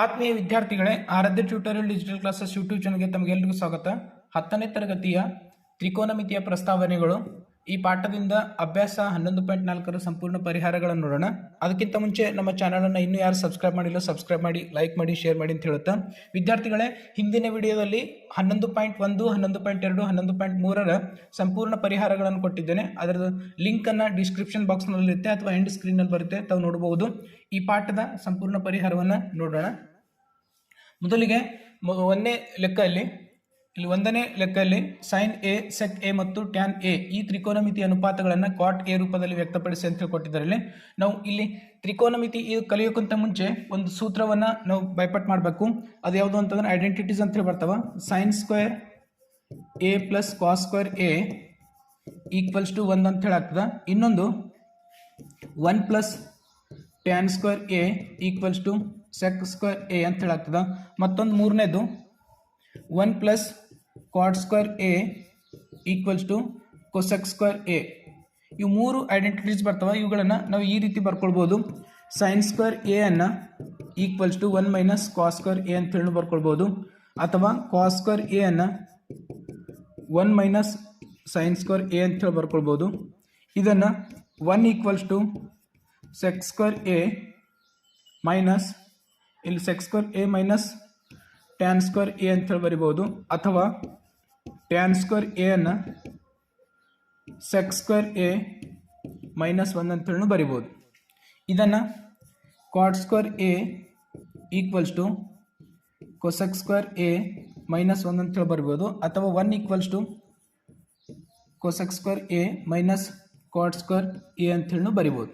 ಆತ್ಮೀಯ ವಿದ್ಯಾರ್ಥಿಗಳೇ Aradhya tutorial digital classes YouTube ಚಾನಲ್ಗೆ ತಮಗೆಲ್ಲರಿಗೂ ಸ್ವಾಗತ. ಹತ್ತನೇ ತರಗತಿಯ ತ್ರಿಕೋನಮಿತಿಯ ಪ್ರಸ್ತಾವನೆಗಳು. ಈ ಪಾಠದಿಂದ ಅಭ್ಯಾಸ ಹನ್ನೊಂದು ಪಾಯಿಂಟ್ ನಾಲ್ಕರ ಸಂಪೂರ್ಣ ಪರಿಹಾರಗಳನ್ನು ನೋಡೋಣ. ಅದಕ್ಕಿಂತ ಮುಂಚೆ ನಮ್ಮ ಚಾನಲನ್ನು ಇನ್ನೂ ಯಾರು ಸಬ್ಸ್ಕ್ರೈಬ್ ಮಾಡಿಲ್ಲ, ಸಬ್ಸ್ಕ್ರೈಬ್ ಮಾಡಿ, ಲೈಕ್ ಮಾಡಿ, ಶೇರ್ ಮಾಡಿ ಅಂತ ಹೇಳುತ್ತಾ. ವಿದ್ಯಾರ್ಥಿಗಳೇ, ಹಿಂದಿನ ವಿಡಿಯೋದಲ್ಲಿ ಹನ್ನೊಂದು ಪಾಯಿಂಟ್ ಒಂದು, ಹನ್ನೊಂದು ಪಾಯಿಂಟ್ ಎರಡು, ಹನ್ನೊಂದು ಪಾಯಿಂಟ್ ಮೂರರ ಸಂಪೂರ್ಣ ಪರಿಹಾರಗಳನ್ನು ಕೊಟ್ಟಿದ್ದೇನೆ. ಅದರ ಲಿಂಕನ್ನು ಡಿಸ್ಕ್ರಿಪ್ಷನ್ ಬಾಕ್ಸ್ನಲ್ಲಿರುತ್ತೆ ಅಥವಾ ಎಂಡ್ ಸ್ಕ್ರೀನಲ್ಲಿ ಬರುತ್ತೆ, ತಾವು ನೋಡಬಹುದು. ಈ ಪಾಠದ ಸಂಪೂರ್ಣ ಪರಿಹಾರವನ್ನು ನೋಡೋಣ. ಮೊದಲಿಗೆ ಒಂದೇ ಲೆಕ್ಕ ಲೆಕ್ಕದಲ್ಲಿ ಇಲ್ಲಿ ಒಂದನೇ ಲೆಕ್ಕದಲ್ಲಿ ಸೈನ್ ಎ ಸೆಕ್ ಎ ಮತ್ತು ಟ್ಯಾನ್ ಎ ಈ ತ್ರಿಕೋನಮಿತಿ ಅನುಪಾತಗಳನ್ನು ಕಾಟ್ ಎ ರೂಪದಲ್ಲಿ ವ್ಯಕ್ತಪಡಿಸಿ ಅಂತ ಹೇಳಿ ಕೊಟ್ಟಿದ್ದಾರೆ ಇಲ್ಲಿ. ನಾವು ಇಲ್ಲಿ ತ್ರಿಕೋನಮಿತಿ ಇದು ಕಲಿಯೋಕ್ಕಿಂತ ಮುಂಚೆ ಒಂದು ಸೂತ್ರವನ್ನು ನಾವು ಬೈಪಟ್ ಮಾಡಬೇಕು. ಅದು ಯಾವುದು ಅಂತಂದ್ರೆ ಐಡೆಂಟಿಟೀಸ್ ಅಂತ ಹೇಳಿ ಬರ್ತಾವ. Sine square A plus cos square A equals to ಒಂದು ಅಂತ ಹೇಳಾಗ್ತದೆ. ಇನ್ನೊಂದು one plus tan square A equals to sec square A ಅಂತ ಹೇಳಾಗ್ತದೆ. ಮತ್ತೊಂದು ಮೂರನೇದು one plus cot square A equals to cosec square A ಇವು ಮೂರು ಐಡೆಂಟಿಟೀಸ್ ಬರ್ತವೆ. ಇವುಗಳನ್ನು ನಾವು ಈ ರೀತಿ ಬರ್ಕೊಳ್ಬೋದು. ಸೈನ್ ಸ್ಕ್ವೇರ್ ಎ ಅನ್ನು equals to one minus cos square A ಅಂತ ಹೇಳಿ ಬರ್ಕೊಳ್ಬೋದು. ಅಥವಾ ಕಾಸ್ ಸ್ಕ್ವೇರ್ ಎ ಅನ್ನು one minus sine square A ಅಂತ ಹೇಳಿ ಬರ್ಕೊಳ್ಬೋದು. ಇದನ್ನು one equals to secs square A minus ಇಲ್ಲಿ secs square A minus tan square A ಅಂತೇಳಿ ಬರಿಬೋದು ಅಥವಾ ಟ್ಯಾನ್ ಸ್ಕ್ವೇರ್ ಎ ಅನ್ನು sec square A minus one ಅಂತ ಹೇಳಿ ಬರಿಬೋದು. ಇದನ್ನು cot square A equals to cosec square A minus one ಅಂತ ಹೇಳಿ ಬರ್ಬೋದು ಅಥವಾ one equals to cosec square A minus cot square A ಅಂತ ಹೇಳಿ ಬರಿಬೋದು.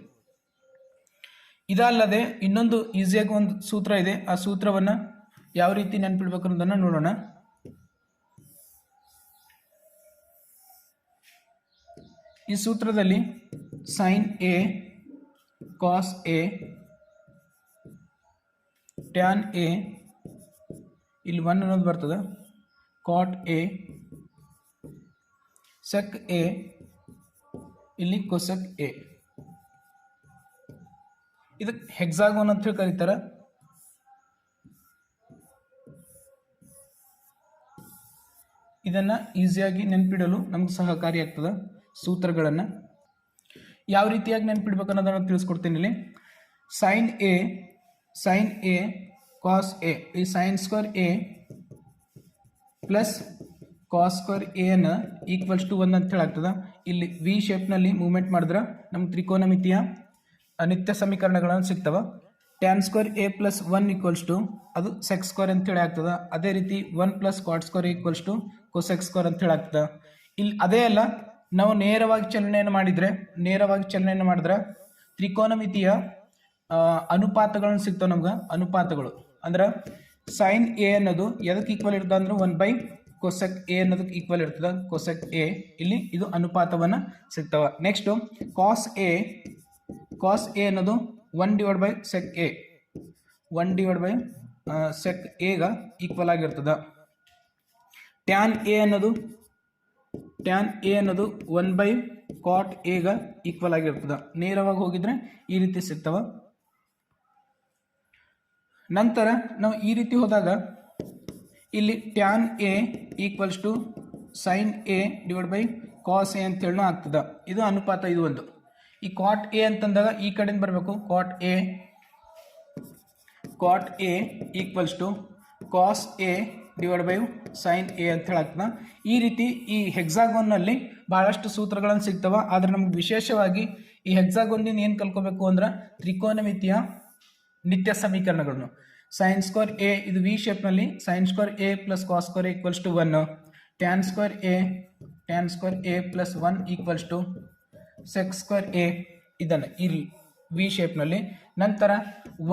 ಇದಲ್ಲದೆ ಇನ್ನೊಂದು ಈಸಿಯಾಗಿ ಒಂದು ಸೂತ್ರ ಇದೆ. ಆ ಸೂತ್ರವನ್ನು ಯಾವ ರೀತಿ ನೆನ್ಪಿಡ್ಬೇಕು ಅನ್ನೋದನ್ನು ನೋಡೋಣ. ಈ ಸೂತ್ರದಲ್ಲಿ sine A cos A tan A ಇಲ್ಲಿ ಒನ್ ಅನ್ನೋದು ಬರ್ತದೆ. ಕಾಟ್ ಎ ಸೆಕ್ ಎ ಇಲ್ಲಿ ಕೊಸೆಕ್ ಎ ಇದಕ್ಕೆ ಹೆಕ್ಸಾಗೋನ್ ಅಂತ ಹೇಳಿ ಕರೀತಾರೆ. ಇದನ್ನು ಈಸಿಯಾಗಿ ನೆನಪಿಡಲು ನಮ್ಗೆ ಸಹಕಾರಿಯಾಗ್ತದೆ ಸೂತ್ರಗಳನ್ನು. ಯಾವ ರೀತಿಯಾಗಿ ನೆನಪಿಡ್ಬೇಕು ಅನ್ನೋದನ್ನು ತಿಳಿಸ್ಕೊಡ್ತೀನಿ ಇಲ್ಲಿ. Sine A sine A cos A ಈ sine square A plus cos square ಎನ ಈಕ್ವಲ್ಸ್ ಟು ಒನ್ ಅಂತ ಹೇಳಾಗ್ತದೆ ಇಲ್ಲಿ ವಿ ಶೇಪ್ನಲ್ಲಿ ಮೂವ್ಮೆಂಟ್ ಮಾಡಿದ್ರೆ ನಮ್ಗೆ ತ್ರಿಕೋನಮಿತಿಯ ನಿತ್ಯ ಸಮೀಕರಣಗಳನ್ನು ಸಿಗ್ತವೆ. Tan square A plus one equals to ಅದು ಸೆಕ್ಸ್ ಸ್ಕ್ವೇರ್ ಅಂತೇಳಿ ಆಗ್ತದೆ. ಅದೇ ರೀತಿ one plus cot square equals to cosecs square ಅಂತ ಆಗ್ತದೆ ಇಲ್ಲಿ ಅದೇ ಅಲ್ಲ, ನಾವು ನೇರವಾಗಿ ಚಲನೆಯನ್ನು ಮಾಡಿದರೆ, ನೇರವಾಗಿ ಚಲನೆಯನ್ನು ಮಾಡಿದ್ರೆ ತ್ರಿಕೋನಮಿತಿಯ ಅನುಪಾತಗಳನ್ನು ಸಿಗ್ತವೆ ನಮ್ಗೆ, ಅನುಪಾತಗಳು. ಅಂದ್ರೆ ಸೈನ್ ಎ ಅನ್ನೋದು ಎದಕ್ಕೆ ಈಕ್ವಲ್ ಇರ್ತದೆ ಅಂದ್ರೆ ಒನ್ ಬೈ ಕೊಸೆಕ್ ಎ ಅನ್ನೋದಕ್ಕೆ ಈಕ್ವಲ್ ಇರ್ತದೆ. ಕೊಸೆಕ್ ಎ ಇಲ್ಲಿ ಇದು ಅನುಪಾತವನ್ನು ಸಿಗ್ತವೆ. Next cos A cos A ಅನ್ನೋದು one divide by sec A one divide by sec ಎಗ equal ಆಗಿರ್ತದೆ. ಟ್ಯಾನ್ ಎ ಅನ್ನೋದು ಟ್ಯಾನ್ ಎ ಅನ್ನೋದು ಒನ್ ಬೈ ಕಾಟ್ ಎಗ ಈಕ್ವಲ್ ಆಗಿರ್ತದೆ. ನೇರವಾಗಿ ಹೋಗಿದ್ರೆ ಈ ರೀತಿ ಸಿಗ್ತವ. ನಂತರ ನಾವು ಈ ರೀತಿ ಹೋದಾಗ ಇಲ್ಲಿ tan A equals to sine A divide by cos A ಅಂತೇಳಿ ಆಗ್ತದೆ. ಇದು ಅನುಪಾತ ಇದು ಒಂದು. ಈ ಕಾಟ್ ಎ ಅಂತಂದಾಗ ಈ ಕಡೆಯಿಂದ ಬರಬೇಕು. Cot A cot A equals to cos A divide by sine A ಅಂತ ಹೇಳಾಗ್ತದೆ ಈ ರೀತಿ ಈ ಹೆಕ್ಸಾಗೋನ್ನಲ್ಲಿ ಬಹಳಷ್ಟು ಸೂತ್ರಗಳನ್ನು ಸಿಗ್ತವೆ. ಆದರೆ ನಮ್ಗೆ ವಿಶೇಷವಾಗಿ ಈ ಹೆಕ್ಸಾಗೋನ್ನಿಂದ ಏನು ಕಲ್ಕೋಬೇಕು ಅಂದ್ರೆ ತ್ರಿಕೋನಮಿತಿಯ ನಿತ್ಯ ಸಮೀಕರಣಗಳನ್ನು ಸೈನ್ ಸ್ಕ್ವೇರ್ ಎ ಇದು V ಶೇಪ್ನಲ್ಲಿ sine square A plus cos square equals to one tan square A tan square A plus one equals to secs square A ಇದನ್ನು ಇಲ್ಲಿ ವಿ ಶೇಪ್ನಲ್ಲಿ ನಂತರ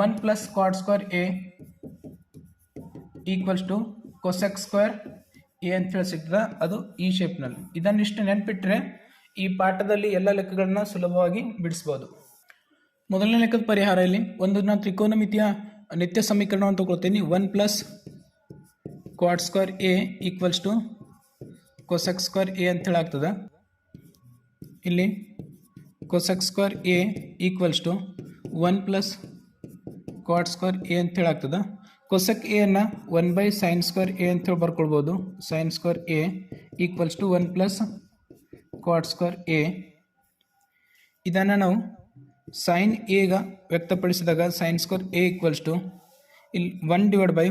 one plus cot square A equals to cosec square A ಅಂತ ಹೇಳಿ ಸಿಗ್ತದೆ, ಅದು ಈ ಶೇಪ್ನಲ್ಲಿ ಇದನ್ನಿಷ್ಟು ನೆನ್ಪಿಟ್ರೆ ಈ ಪಾಠದಲ್ಲಿ ಎಲ್ಲ ಲೆಕ್ಕಗಳನ್ನ ಸುಲಭವಾಗಿ ಬಿಡಿಸ್ಬೋದು. ಮೊದಲನೇ ಲೆಕ್ಕದ ಪರಿಹಾರ ಇಲ್ಲಿ. ಒಂದು ನಾನು ತ್ರಿಕೋನಮಿತಿಯ ನಿತ್ಯ ಸಮೀಕರಣವನ್ನು ತಗೊಳ್ತೀನಿ. One plus cot square A equals to cosec square A ಅಂತ ಹೇಳಿ ಆಗ್ತದೆ. ಇಲ್ಲಿ cosec square A equals to one plus cot square A ಅಂತ ಹೇಳಿ ಆಗ್ತದೆ. ಕೊಸೆಕ್ ಎನ್ನ one by sine square A ಅಂತ ಹೇಳಿ ಬರ್ಕೊಳ್ಬೋದು. Sine square A equals to one plus cot square A ಇದನ್ನು ನಾವು ಸೈನ್ ಎಗ ವ್ಯಕ್ತಪಡಿಸಿದಾಗ sine square A equals to ಇಲ್ಲಿ one divide by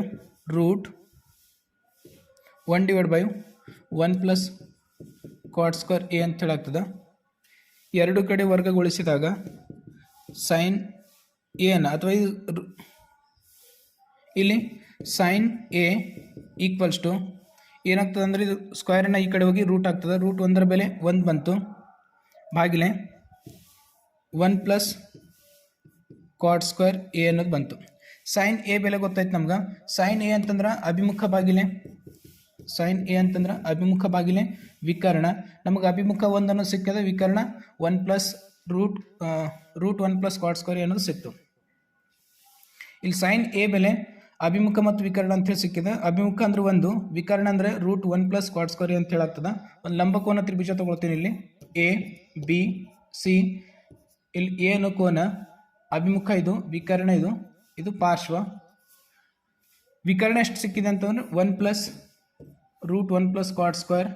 root one divide by one plus cot square A ಅಂತ ಹೇಳಾಗ್ತದೆ. ಎರಡು ಕಡೆ ವರ್ಗಗೊಳಿಸಿದಾಗ ಸೈನ್ ಎನ್ ಅಥವಾ ಇದು ಇಲ್ಲಿ ಸೈನ್ ಎ ಈಕ್ವಲ್ಸ್ ಟು ಏನಾಗ್ತದೆ ಅಂದರೆ ಇದು ಸ್ಕ್ವೇರನ್ನ ಈ ಕಡೆ ಹೋಗಿ ರೂಟ್ ಆಗ್ತದೆ. ರೂಟ್ ಒಂದರ ಬೆಲೆ ಒಂದು ಬಂತು. ಬಾಗಿಲೆ one plus cot square A ಅನ್ನೋದು ಬಂತು. ಸೈನ್ ಎ ಬೆಲೆ ಗೊತ್ತಾಯ್ತು ನಮ್ಗೆ. ಸೈನ್ ಎ ಅಂತಂದ್ರೆ ಅಭಿಮುಖ ಬಾಗಿಲೆ. ಸೈನ್ ಎ ಅಂತಂದ್ರೆ ಅಭಿಮುಖ ಬಾಗಿಲೆ ವಿಕರ್ಣ. ನಮಗೆ ಅಭಿಮುಖ ಒಂದನ್ನು ಸಿಕ್ಕದ ವಿಕರ್ಣ one plus root root one plus cot square ಅನ್ನೋದು ಸಿಕ್ತು. ಇಲ್ಲಿ ಸೈನ್ ಎ ಬೆಲೆ ಅಭಿಮುಖ ಮತ್ತು ವಿಕರ್ಣ ಅಂತೇಳಿ ಸಿಕ್ಕಿದೆ. ಅಭಿಮುಖ ಅಂದ್ರೆ ಒಂದು, ವಿಕರ್ಣ ಅಂದರೆ root one plus cot square ಅಂತ ಹೇಳಾಗ್ತದೆ. ಒಂದು ಲಂಬಕೋನ ತ್ರಿಭುಜ ತಗೊಳ್ತೀನಿ ಇಲ್ಲಿ. ಎ, ಬಿ, ಸಿ, ಇಲ್ಲಿ ಅನ್ನೋ ಕೋನ ಅಭಿಮುಖ ಇದು, ವಿಕರ್ಣ ಇದು ಇದು ಪಾರ್ಶ್ವ. ವಿಕರ್ಣ ಎಷ್ಟು ಸಿಕ್ಕಿದೆ ಅಂತಂದ್ರೆ one plus root one plus cot square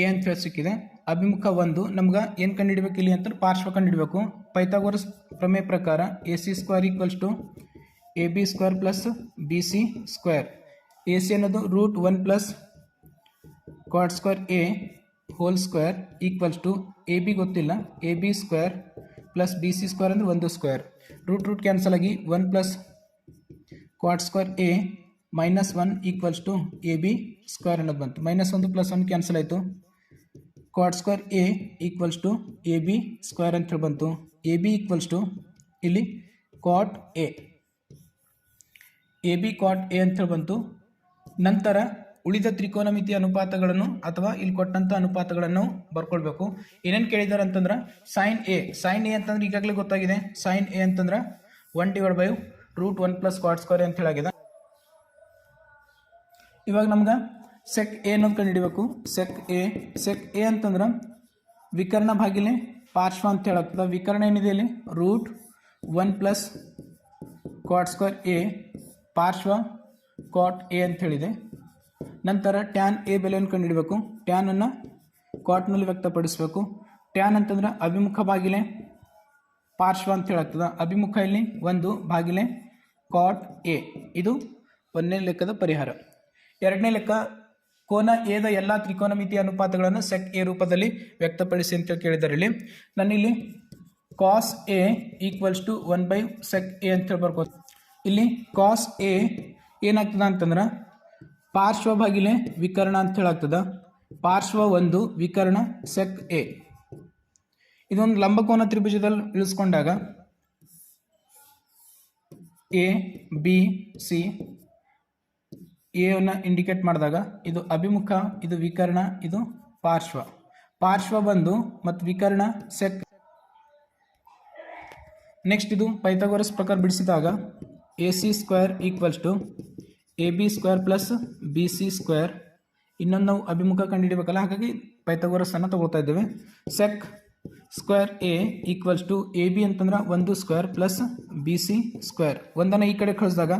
A ಅಂತ ಹೇಳಿ ಸಿಕ್ಕಿದೆ. ಅಭಿಮುಖ ಒಂದು, ನಮ್ಗೆ ಏನು ಕಂಡುಹಿಡಬೇಕು ಇಲ್ಲಿ ಅಂತ ಪಾರ್ಶ್ವ ಕಂಡುಹಿಡಬೇಕು ಪೈಥಾಗೋರಸ್ ಪ್ರಮೇಯ ಪ್ರಕಾರ A C square equals to A B square plus B C square A C ಅನ್ನೋದು root one plus cot square A whole square equals to A B ಗೊತ್ತಿಲ್ಲ. A B square plus B C square ಅಂದರೆ ಒಂದು square root root cancel ಆಗಿ one plus cot square A minus one equals to A B square ಅನ್ನೋದು ಬಂತು. Minus ಒಂದು plus one cancel ಆಯಿತು. Cot square A equals to A B square ಅಂತ ಹೇಳಿ ಬಂತು. ಎ ಬಿ ಈಕ್ವಲ್ಸ್ ಟು ಇಲ್ಲಿ cot A A B cot A ಅಂತ ಹೇಳಿ ಬಂತು. ನಂತರ ಉಳಿದ ತ್ರಿಕೋನಮಿತಿ ಅನುಪಾತಗಳನ್ನು ಅಥವಾ ಇಲ್ಲಿ ಕೊಟ್ಟಂಥ ಅನುಪಾತಗಳನ್ನು ಬರ್ಕೊಳ್ಬೇಕು. ಏನೇನು ಕೇಳಿದ್ದಾರೆ ಅಂತಂದ್ರೆ ಸೈನ್ ಎ ಸೈನ್ ಎ ಅಂತಂದ್ರೆ ಈಗಾಗಲೇ ಗೊತ್ತಾಗಿದೆ. ಸೈನ್ ಎ ಅಂತಂದ್ರೆ one divide by root one plus cot square ಅಂತ ಹೇಳಾಗಿದೆ. ಇವಾಗ ನಮ್ಗೆ ಸೆಕ್ ಎ ಅನ್ನೋದು ಕಂಡು ಹಿಡಿಬೇಕು ಸೆಕ್ ಎ ಸೆಕ್ ಎ ಅಂತಂದ್ರೆ ವಿಕರ್ಣ ಭಾಗಿಲೆ ಪಾರ್ಶ್ವ ಅಂತ ಹೇಳಾಗ್ತದೆ ವಿಕರ್ಣ ಏನಿದೆ ಇಲ್ಲಿ? Root one plus cot square A ಪಾರ್ಶ್ವ ಕಾಟ್ ಎ ಅಂತ ಹೇಳಿದೆ. ನಂತರ ಟ್ಯಾನ್ ಎ ಬೆಲೆಯನ್ನು ಕಂಡುಹಿಡಬೇಕು. ಟ್ಯಾನನ್ನು ಕಾಟ್ನಲ್ಲಿ ವ್ಯಕ್ತಪಡಿಸಬೇಕು. ಟ್ಯಾನ್ ಅಂತಂದ್ರೆ ಅಭಿಮುಖ ಬಾಗಿಲೆ, ಪಾರ್ಶ್ವ ಅಂತ ಹೇಳಾಗ್ತದೆ. ಅಭಿಮುಖ ಇಲ್ಲಿ ಒಂದು, ಬಾಗಿಲೆ ಕಾಟ್ ಎ ಇದು ಒಂದನೇ ಲೆಕ್ಕದ ಪರಿಹಾರ. ಎರಡನೇ ಲೆಕ್ಕ, ಕೋನ ಎದ ಎಲ್ಲ ತ್ರಿಕೋನಮಿತಿ ಅನುಪಾತಗಳನ್ನು ಸೆಕ್ ಎ ರೂಪದಲ್ಲಿ ವ್ಯಕ್ತಪಡಿಸಿ ಅಂತ ಕೇಳಿದ್ದಾರೆ ಇಲ್ಲಿ ನಾನಿಲ್ಲಿ cos A equals to one by sec A ಅಂತ ಹೇಳಿ ಬರ್ಬೋದು ಇಲ್ಲಿ ಕಾಸ್ ಎ ಏನಾಗ್ತದ ಅಂತಂದ್ರೆ ಪಾರ್ಶ್ವ ಬಾಗಿಲೆ ವಿಕರ್ಣ ಅಂತ ಹೇಳಾಗ್ತದ. ಪಾರ್ಶ್ವ ಒಂದು, ವಿಕರ್ಣ ಸೆಕ್ ಎ ಇದೊಂದು ಲಂಬಕೋನ ತ್ರಿಭುಜದಲ್ಲಿ ಇಳಿಸ್ಕೊಂಡಾಗ ಎ ಬಿ ಸಿ ಎವನ್ನು ಇಂಡಿಕೇಟ್ ಮಾಡಿದಾಗ ಇದು ಅಭಿಮುಖ, ಇದು ವಿಕರ್ಣ, ಇದು ಪಾರ್ಶ್ವ. ಪಾರ್ಶ್ವ ಬಂದು ಮತ್ತು ವಿಕರ್ಣ ಸೆಕ್ ನೆಕ್ಸ್ಟ್ ಇದು ಪೈಥಾಗೋರಸ್ ಪ್ರಕಾರ ಬಿಡಿಸಿದಾಗ A C square equals to A B square plus B C square ಇನ್ನೊಂದು ನಾವು ಅಭಿಮುಖ ಕಂಡುಹಿಡಬೇಕಲ್ಲ? ಹಾಗಾಗಿ ಪೈಥಾಗೋರಸನ್ನು ತಗೊಳ್ತಾ ಇದ್ದೇವೆ. Sec square A equals to A B ಅಂತಂದ್ರೆ ಒಂದು square plus B C square ಒಂದನ್ನು ಈ ಕಡೆ ಕಳಿಸಿದಾಗ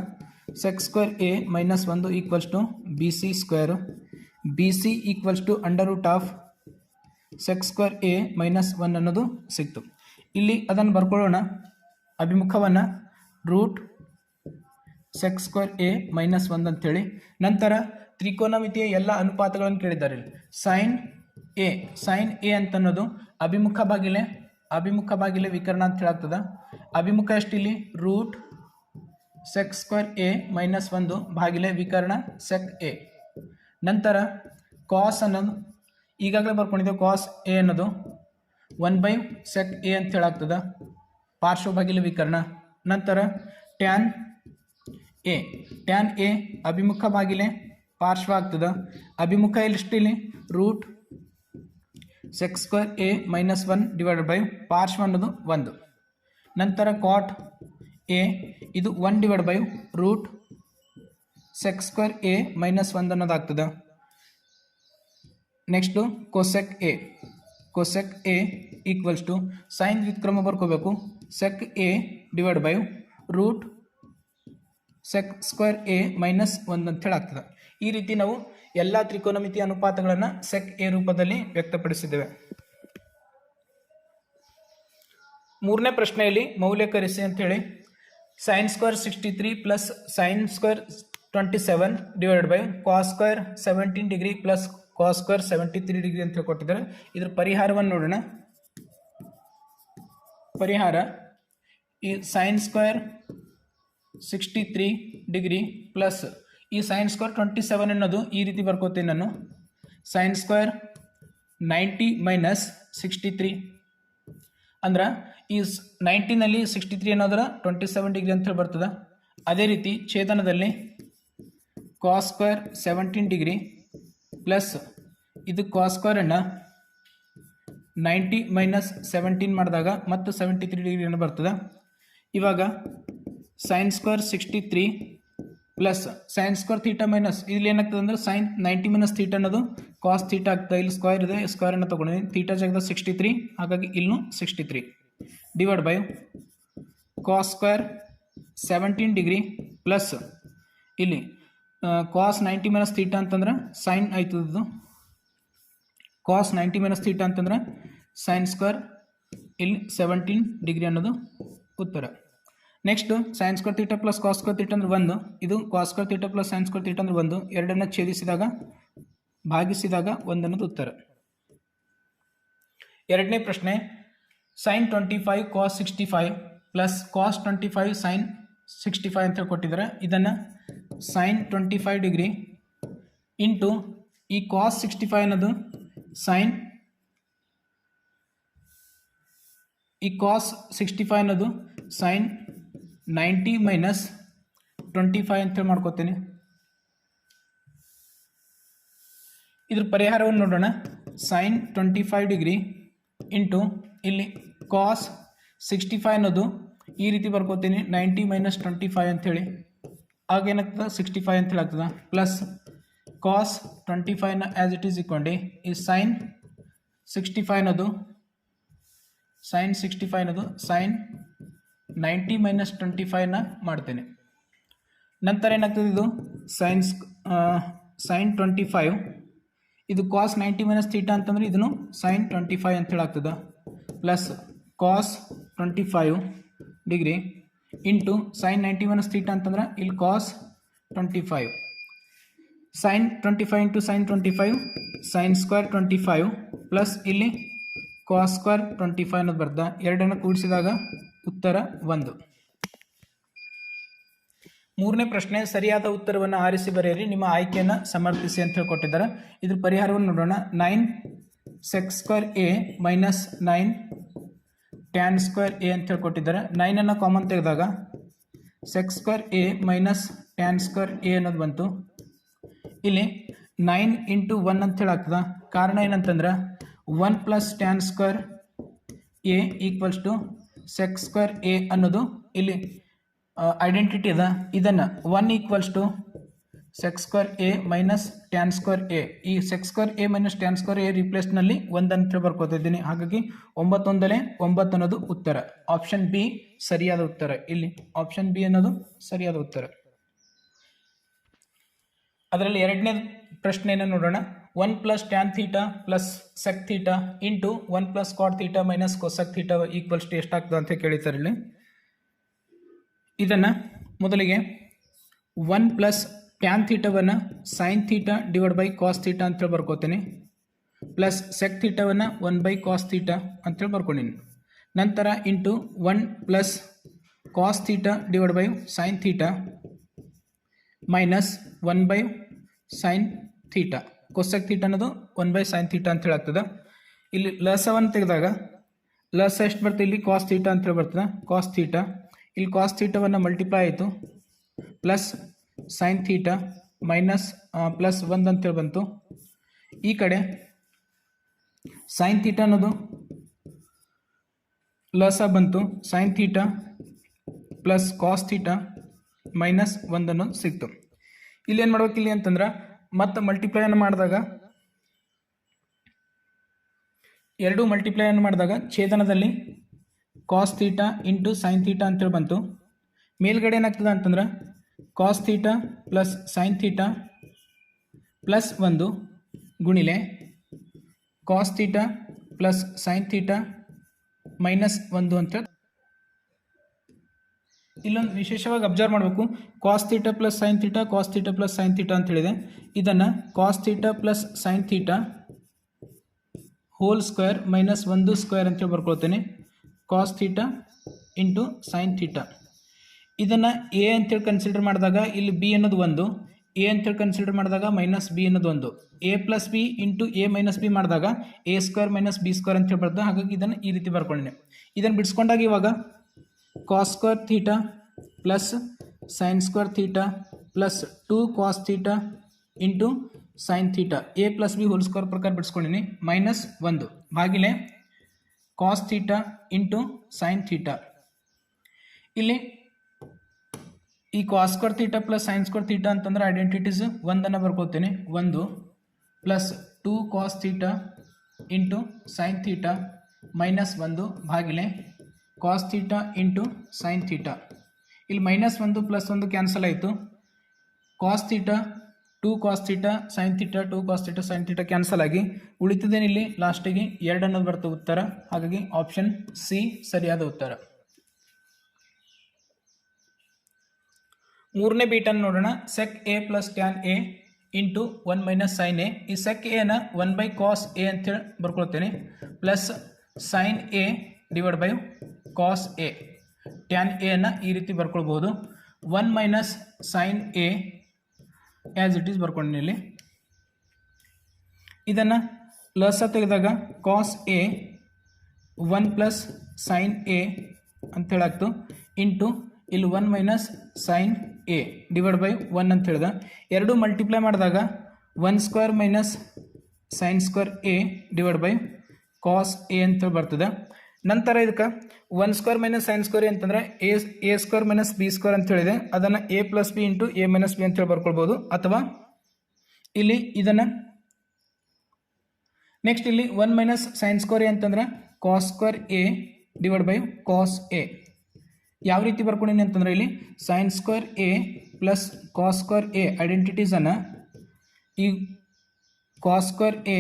ಸೆಕ್ ಸ್ಕ್ವೇರ್ ಎ ಮೈನಸ್ ಒಂದು equals to B C square B C equals to under root of sec square A minus one ಅನ್ನೋದು ಸಿಕ್ತು. ಇಲ್ಲಿ ಅದನ್ನು ಬರ್ಕೊಳ್ಳೋಣ. ಅಭಿಮುಖವನ್ನು root sec square A minus ಒಂದು ಅಂತೇಳಿ. ನಂತರ ತ್ರಿಕೋನಮಿತಿಯ ಎಲ್ಲ ಅನುಪಾತಗಳನ್ನು ಕೇಳಿದ್ದಾರೆ ಸೈನ್ ಎ ಸೈನ್ ಎ ಅಂತ ಅನ್ನೋದು ಅಭಿಮುಖ ಬಾಗಿಲೆ ಅಭಿಮುಖ ಬಾಗಿಲೆ ವಿಕರ್ಣ ಅಂತ ಹೇಳಾಗ್ತದ. ಅಭಿಮುಖ ಎಷ್ಟಿಲ್ಲಿ? Root secs square A minus ಒಂದು ಬಾಗಿಲೆ ವಿಕರ್ಣ ಸೆಕ್ ಎ ನಂತರ ಕಾಸ್ ಅನ್ನೋದು, ಈಗಾಗಲೇ ಬರ್ಕೊಂಡಿದ್ದೇವೆ ಕಾಸ್ ಎ ಅನ್ನೋದು ಒನ್ ಬೈ ಸೆಕ್ ಎ ಅಂತ ಹೇಳಾಗ್ತದ. ಪಾರ್ಶ್ವ ಬಾಗಿಲೆ ವಿಕರ್ಣ. ನಂತರ ಟ್ಯಾನ್ ಎ. ಟ್ಯಾನ್ ಎ ಅಭಿಮುಖ ಬಾಗಿಲೆ ಪಾರ್ಶ್ವ ಆಗ್ತದೆ ಅಭಿಮುಖ ಎಷ್ಟಿಲ್ಲಿ root secs square A minus one divided by ಪಾರ್ಶ್ವ ಅನ್ನೋದು ಒಂದು. ನಂತರ ಕಾಟ್ ಎ, ಇದು one divide by root secs square A minus ಒಂದು ಅನ್ನೋದಾಗ್ತದೆ. Next cosec A. Cosec A equals to sine ವ್ಯುತ್ಕ್ರಮ ಬರ್ಕೋಬೇಕು. Sec A divide by root sec square A minus ಒಂದು ಅಂತೇಳಿ ಆಗ್ತದೆ ಈ ರೀತಿ ನಾವು ಎಲ್ಲ ತ್ರಿಕೋನಮಿತಿ ಅನುಪಾತಗಳನ್ನು ಸೆಕ್ ಎ ರೂಪದಲ್ಲಿ ವ್ಯಕ್ತಪಡಿಸಿದ್ದೇವೆ. ಮೂರನೇ ಪ್ರಶ್ನೆಯಲ್ಲಿ ಮೌಲ್ಯಕರಿಸಿ ಅಂತೇಳಿ sine square sixty three plus sine square twenty seven divide by cos square seventeen degree plus cos square seventy three degree ಅಂತ ಹೇಳ್ಕೊಟ್ಟಿದ್ದಾರೆ. ಇದ್ರ ಪರಿಹಾರವನ್ನು ನೋಡೋಣ. ಪರಿಹಾರ ಈ sine square sixty three degree plus ಈ ಸೈನ್ ಸ್ಕ್ವೇರ್ ಟ್ವೆಂಟಿ ಸೆವೆನ್ ಅನ್ನೋದು ಈ ರೀತಿ ಬರ್ಕೋತೀನಿ ನಾನು. Sine square ninety minus sixty three ಅಂದ್ರೆ ಈ ನೈಂಟಿನಲ್ಲಿ ಸಿಕ್ಸ್ಟಿ ತ್ರೀ ಅನ್ನೋದರ ಟ್ವೆಂಟಿ ಸೆವೆನ್ ಡಿಗ್ರಿ ಅಂತೇಳಿ ಬರ್ತದೆ. ಅದೇ ರೀತಿ ಛೇದನದಲ್ಲಿ cos square seventeen degree plus ಇದು ಕಾಸ್ ಸ್ಕ್ವೇರನ್ನು ನೈಂಟಿ ಮೈನಸ್ ಸೆವೆಂಟೀನ್ ಮಾಡಿದಾಗ ಮತ್ತು ಸೆವೆಂಟಿ ತ್ರೀ ಡಿಗ್ರಿ ಅನ್ನು ಬರ್ತದೆ. ಇವಾಗ sine square sixty three plus sine square theta minus ಇಲ್ಲಿ ಏನಾಗ್ತದೆ ಅಂದ್ರೆ ಸೈನ್ ನೈಂಟಿ ಮೈನಸ್ ಥೀಟಾ ಅನ್ನೋದು ಕಾಸ್ ಥೀಟಾ ಆಗ್ತದೆ ಇಲ್ಲಿ ಸ್ಕ್ವೇರ್ ಇದೆ ಸ್ಕ್ವೇರನ್ನು ತೊಗೊಂಡಿದ್ದೀನಿ. ಥೀಟಾ ಜಾಗದ ಸಿಕ್ಸ್ಟಿ ತ್ರೀ ಹಾಗಾಗಿ ಇಲ್ಲೂ sixty three divide by cos square seventeen degree plus ಇಲ್ಲಿ ಕಾಸ್ ನೈಂಟಿ ಮೈನಸ್ ಥೀಟಾ ಅಂತಂದ್ರೆ ಸೈನ್ ಆಯ್ತದದು ಕಾಸ್ ನೈಂಟಿ ಮೈನಸ್ ಥೀಟಾ ಅಂತಂದ್ರೆ ಸೈನ್ ಸ್ಕ್ವೇರ್ ಇಲ್ಲಿ ಸೆವೆಂಟೀನ್ ಡಿಗ್ರಿ ಅನ್ನೋದು ಉತ್ತರ. Next sines square theta plus cos square theta ಅಂದ್ರೆ ಒಂದು. ಇದು cos square theta plus sines square theta ಅಂದ್ರೆ ಒಂದು. ಎರಡನ್ನ ಛೇದಿಸಿದಾಗ, ಭಾಗಿಸಿದಾಗ ಒಂದು ಅನ್ನೋದು ಉತ್ತರ. ಎರಡನೇ ಪ್ರಶ್ನೆ sine twenty five cos sixty five plus cos twenty five sine sixty five ಅಂತ ಕೊಟ್ಟಿದ್ದಾರೆ. ಇದನ್ನು sine twenty five degree into ಈ ಕಾಸ್ ಸಿಕ್ಸ್ಟಿ ಫೈವ್ ಅನ್ನೋದು ಸೈನ್ ಈ ಕಾಸ್ ಸಿಕ್ಸ್ಟಿ ಫೈವ್ ಅನ್ನೋದು sine ninety minus twenty five ಅಂತೇಳಿ ಮಾಡ್ಕೋತೀನಿ. ಇದ್ರ ಪರಿಹಾರವನ್ನು ನೋಡೋಣ. Sine twenty five degree into ಇಲ್ಲಿ ಕಾಸ್ ಸಿಕ್ಸ್ಟಿ ಫೈವ್ ಅನ್ನೋದು ಈ ರೀತಿ ಬರ್ಕೋತೀನಿ. ನೈಂಟಿ ಮೈನಸ್ ಟ್ವೆಂಟಿ ಫೈವ್ ಅಂಥೇಳಿ ಆಗೇನಾಗ್ತದೆ ಸಿಕ್ಸ್ಟಿ ಫೈವ್ ಅಂತೇಳಿ ಆಗ್ತದೆ. ಪ್ಲಸ್ ಕಾಸ್ ಟ್ವೆಂಟಿ ಫೈವ್ನ ಆ್ಯಸ್ ಇಟ್ ಈಸ್ ಇಕ್ಕೊಂಡು ಈ ಸೈನ್ ಸಿಕ್ಸ್ಟಿ ಫೈವ್ ಅನ್ನೋದು ಸೈನ್ ಸಿಕ್ಸ್ಟಿ ಫೈವ್ ಅನ್ನೋದು ಸೈನ್ ನೈಂಟಿ ಮೈನಸ್ ಟ್ವೆಂಟಿ ಫೈವ್ನ ಮಾಡ್ತೇನೆ. ನಂತರ ಏನಾಗ್ತದೆ ಇದು? ಸೈನ್ಸ್ ಸೈನ್ ಟ್ವೆಂಟಿ ಫೈವ್ ಇದು ಕಾಸ್ ನೈಂಟಿ ಮೈನಸ್ ಥೀಟಾ ಅಂತಂದ್ರೆ ಇದನ್ನು ಸೈನ್ ಟ್ವೆಂಟಿ ಫೈವ್ ಅಂತ ಹೇಳಾಗ್ತದೆ. Plus cos twenty five degree into sine ninety minus theta ಅಂತಂದ್ರೆ ಇಲ್ಲಿ cos twenty five sine twenty five into sine twenty five sine square twenty five plus ಇಲ್ಲಿ cos square twenty five ಅನ್ನೋದು ಬರ್ದ. ಎರಡನ್ನು ಕೂಡಿಸಿದಾಗ ಉತ್ತರ ಒಂದು. ಮೂರನೇ ಪ್ರಶ್ನೆ, ಸರಿಯಾದ ಉತ್ತರವನ್ನು ಆರಿಸಿ ಬರೆಯಲಿ, ನಿಮ್ಮ ಆಯ್ಕೆಯನ್ನು ಸಮರ್ಥಿಸಿ ಅಂತ ಹೇಳ್ಕೊಟ್ಟಿದ್ದಾರೆ. ಇದ್ರ ಪರಿಹಾರವನ್ನು ನೋಡೋಣ. Nine secs square A minus nine tan square A ಅಂತ ಹೇಳಿ ಕೊಟ್ಟಿದ್ದಾರೆ ನೈನನ್ನು ಕಾಮನ್ ತೆಗೆದಾಗ secs square A minus tan square A ಅನ್ನೋದು ಬಂತು. ಇಲ್ಲಿ ನೈನ್ ಇಂಟು ಒನ್ ಅಂತ ಆಗ್ತದ ಕಾರಣ ಏನಂತಂದ್ರೆ, one plus tan square A equals to secs square A ಅನ್ನೋದು ಇಲ್ಲಿ ಐಡೆಂಟಿಟಿ ಅದ. ಇದನ್ನು one equals to secs square A minus tan square A ಈ secs square A minus tan square A ರಿಪ್ಲೇಸ್ನಲ್ಲಿ ಒಂದಂತ ಬರ್ಕೋತಾ ಇದ್ದೀನಿ. ಹಾಗಾಗಿ ಒಂಬತ್ತೊಂದಲೇ ಒಂಬತ್ತು ಅನ್ನೋದು ಉತ್ತರ. ಆಪ್ಷನ್ ಬಿ ಸರಿಯಾದ ಉತ್ತರ. ಇಲ್ಲಿ ಆಪ್ಷನ್ ಬಿ ಅನ್ನೋದು ಸರಿಯಾದ ಉತ್ತರ. ಅದರಲ್ಲಿ ಎರಡನೇ ಪ್ರಶ್ನೆಯನ್ನು ನೋಡೋಣ. One plus tan theta plus sec theta into one plus cot theta minus cosec theta equals to ಎಷ್ಟಾಗ್ತದೆ ಅಂತ ಕೇಳಿದ್ದಾರೆ ಇಲ್ಲಿ. ಇದನ್ನು ಮೊದಲಿಗೆ one plus tan ಥೀಟವನ್ನು sine theta divide by cos theta ಅಂತೇಳಿ ಬರ್ಕೋತೀನಿ. ಪ್ಲಸ್ ಸೆಕ್ ಥೀಟವನ್ನು ಒನ್ ಬೈ ಕಾಸ್ ಥೀಟಾ ಅಂತೇಳಿ ಬರ್ಕೊಂಡಿನಿ ನಂತರ into one plus cos theta divide by sine theta minus one by sine theta cosec theta ಅನ್ನೋದು one by sine theta ಅಂತೇಳಿ ಆಗ್ತದೆ ಇಲ್ಲಿ ಲಸವನ್ನು ತೆಗೆದಾಗ ಲಸ ಎಷ್ಟು ಬರ್ತದೆ ಇಲ್ಲಿ? ಕಾಸ್ ಅಂತ ಹೇಳಿ ಬರ್ತದೆ. ಕಾಸ್ ಥೀಟ ಇಲ್ಲಿ ಕಾಸ್ ಥೀಟವನ್ನು ಮಲ್ಟಿಪ್ಲೈ ಆಯಿತು. Plus sine theta minus plus ಒಂದು ಅಂತೇಳಿ ಬಂತು. ಈ ಕಡೆ ಸೈನ್ ಥೀಟ ಅನ್ನೋದು ಲಸ ಬಂತು. Sine theta plus cos theta minus ಒಂದನ್ನು ಸಿಕ್ತು. ಇಲ್ಲಿ ಏನು ಮಾಡ್ಬೇಕು ಇಲ್ಲಿ ಅಂತಂದ್ರೆ ಮತ್ತೆ ಮಲ್ಟಿಪ್ಲೈಯನ್ನು ಮಾಡಿದಾಗ? ಎರಡು ಮಲ್ಟಿಪ್ಲೈಯನ್ನು ಮಾಡಿದಾಗ ಛೇದನದಲ್ಲಿ cos theta into sine theta ಅಂತೇಳಿ ಬಂತು. ಮೇಲ್ಗಡೆ ಏನಾಗ್ತದೆ ಅಂತಂದ್ರೆ cos theta plus sine theta plus ಒಂದು ಗುಣಿಲೆ cos theta plus sine theta minus ಒಂದು ಅಂತ ಇಲ್ಲೊಂದು ವಿಶೇಷವಾಗಿ ಅಬ್ಸರ್ವ್ ಮಾಡಬೇಕು. Cos theta plus sine theta cos theta plus sine theta ಅಂತ ಹೇಳಿದೆ. ಇದನ್ನು cos theta plus sine theta whole square minus ಒಂದು ಸ್ಕ್ವೇರ್ ಅಂತೇಳಿ ಬರ್ಕೊಳ್ತೇನೆ. Cos theta into sine theta ಇದನ್ನು ಎ ಅಂತೇಳಿ ಕನ್ಸಿಡರ್ ಮಾಡಿದಾಗ ಇಲ್ಲಿ ಬಿ ಅನ್ನೋದು ಒಂದು ಎ ಅಂತೇಳಿ ಕನ್ಸಿಡರ್ ಮಾಡಿದಾಗ ಮೈನಸ್ ಬಿ ಅನ್ನೋದು ಒಂದು. A plus b into a minus b ಮಾಡಿದಾಗ a square minus b square ಅಂತೇಳಿ ಬರ್ತದೆ. ಹಾಗಾಗಿ ಇದನ್ನು ಈ ರೀತಿ ಬರ್ಕೊಂಡಿನಿ ಇದನ್ನು ಬಿಡಿಸ್ಕೊಂಡಾಗ ಇವಾಗ cos square theta plus sin square theta plus two cos theta into sine theta a plus b whole square ಪ್ರಕಾರ ಬಿಡಿಸ್ಕೊಂಡಿನಿ. ಮೈನಸ್ ಒಂದು. ಭಾಗಿಲೆ cos theta into sine theta ಇಲ್ಲಿ ಈ cos square theta plus sine square theta ಅಂತಂದ್ರೆ identities ಒಂದನ್ನು ಬರ್ಕೋತೀನಿ. ಒಂದು plus two cos theta into sine theta minus ಒಂದು ಭಾಗಿಲೆ cos theta into sine theta ಇಲ್ಲಿ ಮೈನಸ್ ಒಂದು ಪ್ಲಸ್ ಒಂದು ಕ್ಯಾನ್ಸಲ್ ಆಯಿತು. Cos theta two cos theta sine theta two cos theta sine theta cancel ಆಗಿ ಉಳಿತದೇನಿಲ್ಲಿ ಲಾಸ್ಟಿಗೆ ಎರಡು ಅನ್ನೋದು ಬರ್ತದೆ ಉತ್ತರ. ಹಾಗಾಗಿ ಆಪ್ಷನ್ ಸಿ ಸರಿಯಾದ ಉತ್ತರ. ಮೂರನೇ ಬೀಟನ್ನು ನೋಡೋಣ. Sec a plus tan a into one minus sine a ಈ ಸೆಕ್ ಎನ ಒನ್ ಬೈ ಕಾಸ್ ಎ ಅಂತೇಳಿ ಬರ್ಕೊಳ್ತೇನೆ. Plus sine a divide by cos a tan ಎನ ಈ ರೀತಿ ಬರ್ಕೊಳ್ಬೋದು. One minus sine a as it is ಬರ್ಕೊಂಡಿನಿ ಇಲ್ಲಿ. ಇದನ್ನು ಲಸ ತೆಗೆದಾಗ cos a one plus sine a ಅಂತೇಳಾಗ್ತು into ಇಲ್ಲಿ one minus sine a divide by one ಅಂತ ಹೇಳ್ದೆ. ಎರಡು ಮಲ್ಟಿಪ್ಲೈ ಮಾಡಿದಾಗ one square minus sine square a divide by cos a ಅಂತ ಬರ್ತದೆ. ನಂತರ ಇದಕ್ಕೆ one square minus sine square ಅಂತಂದರೆ a a square minus b square ಅಂತ ಹೇಳಿದೆ. ಅದನ್ನು a plus b into a minus b ಅಂತೇಳಿ ಬರ್ಕೊಳ್ಬೋದು. ಅಥವಾ ಇಲ್ಲಿ ಇದನ್ನು ನೆಕ್ಸ್ಟ್ ಇಲ್ಲಿ ಒನ್ ಮೈನಸ್ ಸೈನ್ ಸ್ಕ್ವೇರ್ ಅಂತಂದ್ರೆ cos square a divide by cos a ಯಾವ ರೀತಿ ಬರ್ಕೊಂಡಿನಿ ಅಂತಂದ್ರೆ ಇಲ್ಲಿ sine square a plus cos square a ಐಡೆಂಟಿಟೀಸನ್ನು ಈ cos square a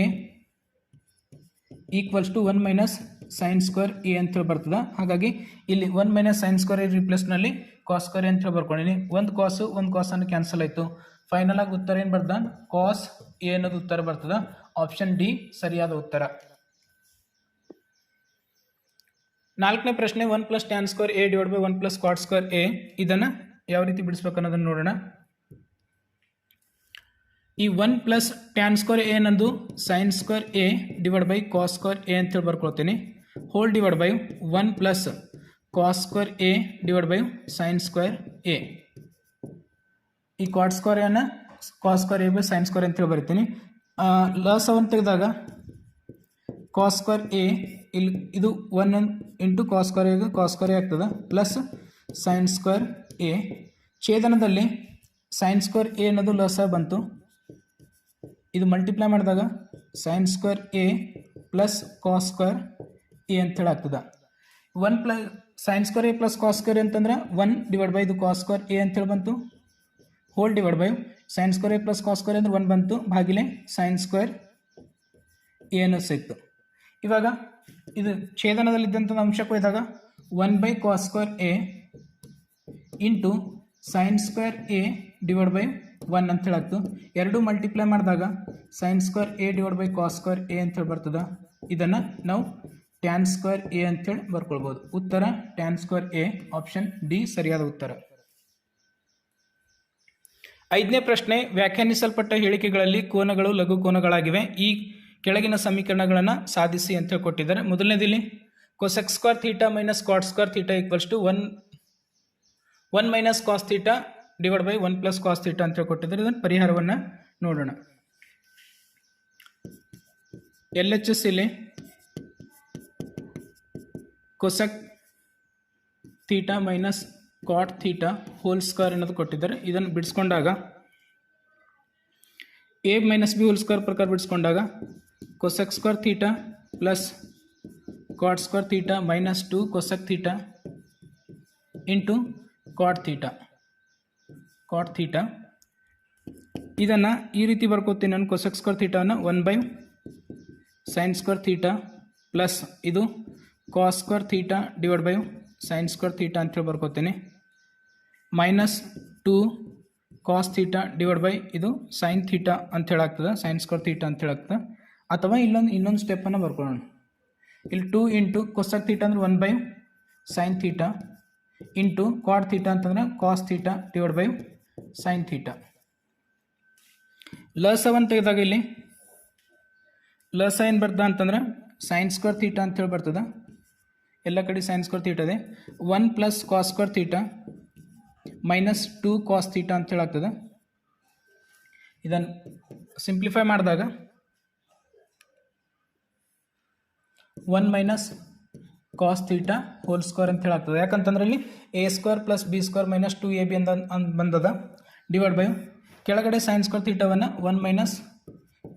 equals to one minus sine square a ಅಂತೇಳಿ ಬರ್ತದೆ. ಹಾಗಾಗಿ ಇಲ್ಲಿ one minus sine square a ರಿಪ್ಲೇಸ್ನಲ್ಲಿ cos square ಅಂತೇಳಿ ಬರ್ಕೊಂಡಿನಿ. ಒಂದು ಕಾಸು ಒಂದು ಕಾಸನ್ನು ಕ್ಯಾನ್ಸಲ್ ಆಯಿತು. ಫೈನಲ್ ಆಗಿ ಉತ್ತರ ಏನು ಬರ್ತದೆ? ಕಾಸ್ ಎ ಅನ್ನೋದು ಉತ್ತರ ಬರ್ತದೆ. ಆಪ್ಷನ್ ಡಿ ಸರಿಯಾದ ಉತ್ತರ. ನಾಲ್ಕನೇ ಪ್ರಶ್ನೆ one plus tan square a divide by one plus cot square a ಇದನ್ನು ಯಾವ ರೀತಿ ಬಿಡಿಸ್ಬೇಕು ಅನ್ನೋದನ್ನು ನೋಡೋಣ. ಈ one plus tan square a ನಂದು sine square a divide by cos square a ಅಂತೇಳಿ ಬರ್ಕೊಳ್ತೀನಿ whole divide by one plus cos square a divide by sine square a ಈ ಕ್ವಾಡ್ ಸ್ಕ್ವೇರ್ ಎನ cos square a by sine square ಅಂತೇಳಿ ಬರಿತೀನಿ loss ಅವನ್ ತೆಗೆದಾಗ ಕಾಸ್ square a ಇಲ್ಲಿ ಇದು one into cos square a cos square a ಆಗ್ತದೆ plus sine square A ಛೇದನದಲ್ಲಿ ಸೈನ್ ಸ್ಕ್ವೇರ್ ಎ ಅನ್ನೋದು ಲಸ ಬಂತು ಇದು ಮಲ್ಟಿಪ್ಲೈ ಮಾಡಿದಾಗ sine square a plus cos square a ಅಂತೇಳಿ ಆಗ್ತದೆ one plus sine square a plus cos square ಅಂತಂದ್ರೆ ಒನ್ ಡಿವೈಡ್ ಬೈ ಇದು ಕಾಸ್ ಸ್ಕ್ವೇರ್ ಎ ಅಂತೇಳಿ ಬಂತು whole divide by sine square a plus cos square ಅಂದ್ರೆ one ಬಂತು ಭಾಗಿಲೆ sine square ಅನ್ನೋದು ಸಿಕ್ತು ಇವಾಗ ಇದು ಛೇದನದಲ್ಲಿದ್ದಂಥ ಅಂಶಕ್ಕೆ ಹೋದಾಗ one by cos square a into sine square a divide by one ಅಂತ ಹೇಳಾಗ್ತು ಎರಡು ಮಲ್ಟಿಪ್ಲೈ ಮಾಡಿದಾಗ sine square a divide by cos square a ಅಂತೇಳಿ ಬರ್ತದೆ. ಇದನ್ನು ನಾವು ಟ್ಯಾನ್ ಸ್ಕ್ವೇರ್ ಎ ಅಂತೇಳಿ ಬರ್ಕೊಳ್ಬೋದು. ಉತ್ತರ tan square a option D ಸರಿಯಾದ ಉತ್ತರ. ಐದನೇ ಪ್ರಶ್ನೆ, ವ್ಯಾಖ್ಯಾನಿಸಲ್ಪಟ್ಟ ಹೇಳಿಕೆಗಳಲ್ಲಿ ಕೋನಗಳು ಲಘು ಕೋನಗಳಾಗಿವೆ. ಈ ಕೆಳಗಿನ ಸಮೀಕರಣಗಳನ್ನು ಸಾಧಿಸಿ ಅಂತೇಳಿ ಕೊಟ್ಟಿದ್ದಾರೆ. ಮೊದಲನೇದಿಲ್ಲಿ cosec square theta minus cot square theta equals to one one minus cos theta divide by one plus cos theta ಅಂತ ಹೇಳಿ ಕೊಟ್ಟಿದ್ದಾರೆ ಇದನ್ನು ಪರಿಹಾರವನ್ನು ನೋಡೋಣ. ಎಲ್ ಎಚ್ ಎಸ್ ಇಲ್ಲಿ cosec theta minus cot theta whole square ಅನ್ನೋದು ಕೊಟ್ಟಿದ್ದಾರೆ. ಇದನ್ನು ಬಿಡಿಸ್ಕೊಂಡಾಗ a minus b whole square ಪ್ರಕಾರ ಬಿಡಿಸ್ಕೊಂಡಾಗ cosec square theta plus cot square theta minus two cosec theta into cot theta cot theta ಇದನ್ನು ಈ ರೀತಿ ಬರ್ಕೋತೀನಿ ನಾನು ಕೊಸೆಕ್ ಸ್ಕ್ವೇರ್ ಥೀಟಾವನ್ನು one by sine square theta plus ಇದು cos square theta divide by sine square theta ಅಂತೇಳಿ ಬರ್ಕೋತೀನಿ. Minus two cos theta divide by ಇದು sine theta ಅಂತ ಹೇಳಾಗ್ತದೆ ಸೈನ್ ಸ್ಕ್ವೇರ್ ಥೀಟಾ ಅಂತ ಹೇಳಾಗ್ತದೆ. ಅಥವಾ ಇಲ್ಲೊಂದು ಇನ್ನೊಂದು ಸ್ಟೆಪ್ಪನ್ನು ಬರ್ಕೊಳ್ಳೋಣ ಇಲ್ಲಿ ಟು ಇಂಟು ಕೊಸಕ್ ಥೀಟಾ ಅಂದ್ರೆ one by sine theta into cot theta ಅಂತಂದ್ರೆ cos theta divide by sine theta ಲ ಅಂತ ತೆಗೆದಾಗ ಇಲ್ಲಿ. ಲಸ ಏನು ಬರ್ತದ ಅಂತಂದ್ರೆ ಸೈನ್ ಸ್ಕ್ವೇರ್ ಅಂತ ಅಂತೇಳಿ ಬರ್ತದ. ಎಲ್ಲ ಕಡೆ ಸೈನ್ ಸ್ಕ್ವೇರ್ ಥೀಟ ಇದೆ. One plus cos square theta minus two cos theta ಅಂತೇಳಿ ಆಗ್ತದೆ ಇದನ್ನು ಸಿಂಪ್ಲಿಫೈ ಮಾಡಿದಾಗ one minus cos theta whole square ಅಂತ ಹೇಳಾಗ್ತದೆ. ಯಾಕಂತಂದ್ರೆ ಇಲ್ಲಿ a square plus b square minus two a b ಅಂತ ಬಂದದ. ಡಿವೈಡ್ ಬೈ ಕೆಳಗಡೆ sine square ತೀಟವನ್ನು one minus